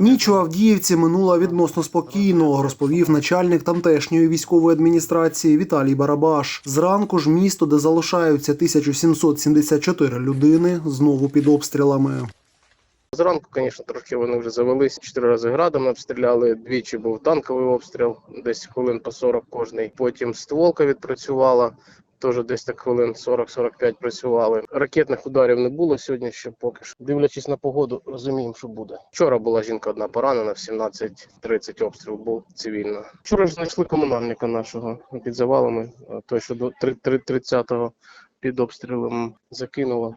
Ніч у Авдіївці минула відносно спокійно, розповів начальник тамтешньої військової адміністрації Віталій Барабаш. Зранку ж місто, де залишаються 1774 людини, знову під обстрілами. Зранку, звісно, трошки вони вже завелись. Чотири рази градами обстріляли. Двічі був танковий обстріл, десь хвилин по 40 кожний. Потім стволка відпрацювала. Теж десь так хвилин 40-45 працювали. Ракетних ударів не було сьогодні ще поки що. Дивлячись на погоду, розуміємо, що буде. Вчора була жінка одна поранена, в 17.30 обстріл був цивільно. Вчора ж знайшли комунальника нашого під завалами, той, що до 30-го під обстрілом закинуло.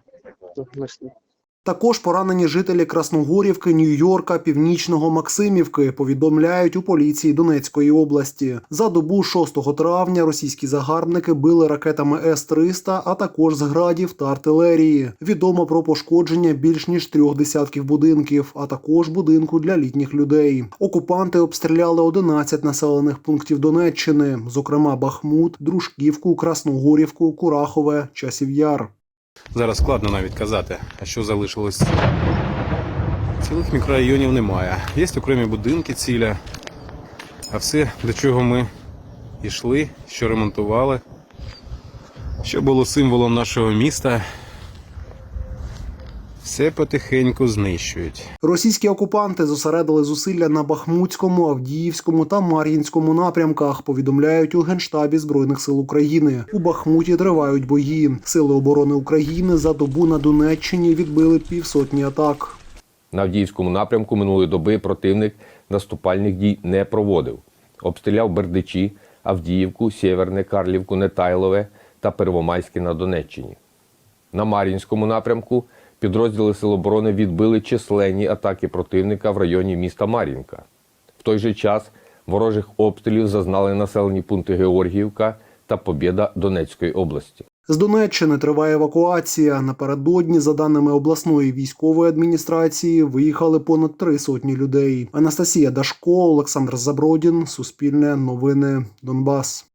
Також поранені жителі Красногорівки, Нью-Йорка, Північного Максимівки повідомляють у поліції Донецької області. За добу 6 травня російські загарбники били ракетами С-300, а також з градів та артилерії. Відомо про пошкодження більш ніж трьох десятків будинків, а також будинку для літніх людей. Окупанти обстріляли 11 населених пунктів Донеччини, зокрема Бахмут, Дружківку, Красногорівку, Курахове, Часів Яр. Зараз складно навіть казати, а що залишилось. Цілих мікрорайонів немає. Є окремі будинки ціля. А все, до чого ми йшли, що ремонтували, що було символом нашого міста, все потихеньку знищують. Російські окупанти зосередили зусилля на Бахмутському, Авдіївському та Мар'їнському напрямках. Повідомляють у генштабі збройних сил України. У Бахмуті тривають бої. Сили оборони України за добу на Донеччині відбили півсотні атак. На Авдіївському напрямку минулої доби противник наступальних дій не проводив. Обстріляв Бердичі, Авдіївку, Сєверне, Карлівку, Нетайлове та Первомайське на Донеччині. На Мар'їнському напрямку підрозділи Сил оборони відбили численні атаки противника в районі міста Мар'їнка. В той же час ворожих обстрілів зазнали населені пункти Георгіївка та Побєда Донецької області. З Донеччини триває евакуація. Напередодні, за даними обласної військової адміністрації, виїхали понад три сотні людей. Анастасія Дашко, Олександр Забродін, Суспільне новини, Донбас.